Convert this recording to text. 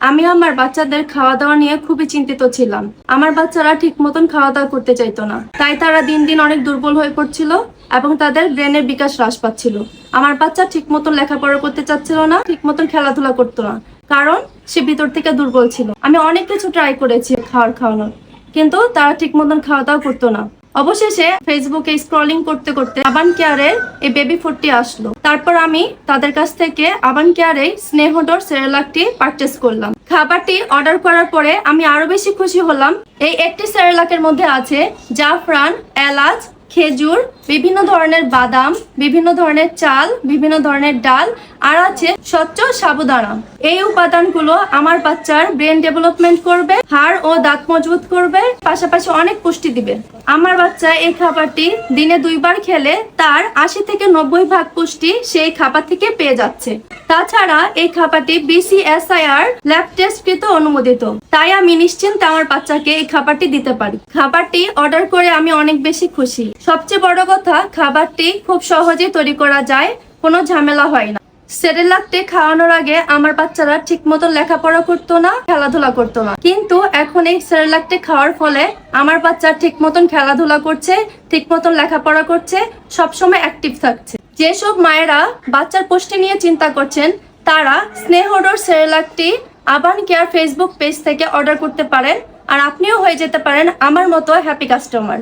আমি আমার বাচ্চাদের খাওয়া দাওয়া নিয়ে খুবই চিন্তিত ছিলাম। আমার বাচ্চারা ঠিক মতন খাওয়া দাওয়া করতে চাইতো না। তাই তারা দিন দিন অনেক দুর্বল হয়ে পড়ছিল এবং তাদের ব্রেনের বিকাশ হ্রাস পাচ্ছিল। আমার বাচ্চা ঠিক মতন লেখাপড়া করতে চাচ্ছিল না, ঠিক মতন খেলাধুলা করতো না, কারণ সে ভিতর থেকে দুর্বল ছিল। আমি অনেক কিছু ট্রাই করেছি খাওয়ার খাওয়ানোর, কিন্তু তারা ঠিক মতন খাওয়া দাওয়া করতো না। অবশেষে ফেসবুকে স্ক্রলিং করতে করতে আবান কেয়ারের এই বেবি ফুডটি আসলো। তারপর আমি তাদের কাছ থেকে আবান কেয়ারে স্নেহডর সেরেলাকটি পারচেস করলাম। খাবারটি অর্ডার করার পরে আমি আরও বেশি খুশি হলাম। এই একটি সেরেলাকের মধ্যে আছে জাফরান, এলাচ, খেজুর, বিভিন্ন ধরনের বাদাম, বিভিন্ন ধরনের চাল, বিভিন্ন ধরনের ডাল আর আছে স্বচ্ছ সাবুদানা। এই উপাদানগুলো আমার বাচ্চার ব্রেন ডেভেলপমেন্ট করবে, হাড় ও দাঁত মজবুত করবে, পাশাপাশি অনেক পুষ্টি দিবে। আমার বাচ্চা এই খাবারটি দিনে দুইবার খেলে তার আশি থেকে নব্বই ভাগ পুষ্টি সেই খাবার থেকে পেয়ে যাচ্ছে। তাছাড়া এই খাবারটি বিসিএসআইআর ল্যাব টেস্টকৃত অনুমোদিত। তাই আমি নিশ্চিন্তে আমার বাচ্চাকে এই খাবারটি দিতে পারি। খাবারটি অর্ডার করে আমি অনেক বেশি খুশি। সবচেয়ে বড় কথা, খাবারটি খুব সহজে তৈরি করা যায়, কোনো ঝামেলা হয় না। সেরেলাকটি খাওয়ানোর আগে আমার বাচ্চারা ঠিক মতো লেখাপড়া করতো না, খেলাধুলা করতো না। কিন্তু এখন এই সেরেলাকটি খাওয়ার ফলে আমার বাচ্চা ঠিক মতন খেলাধুলা করছে ঠিক মতন লেখাপড়া করছে, সবসময় অ্যাক্টিভ থাকছে। যেসব মায়েরা বাচ্চার পুষ্টি নিয়ে চিন্তা করছেন, তারা স্নেহডোর সেরেলাকটি আবান কেয়ার ফেসবুক পেজ থেকে অর্ডার করতে পারেন, আর আপনিও হয়ে যেতে পারেন আমার মতো হ্যাপি কাস্টমার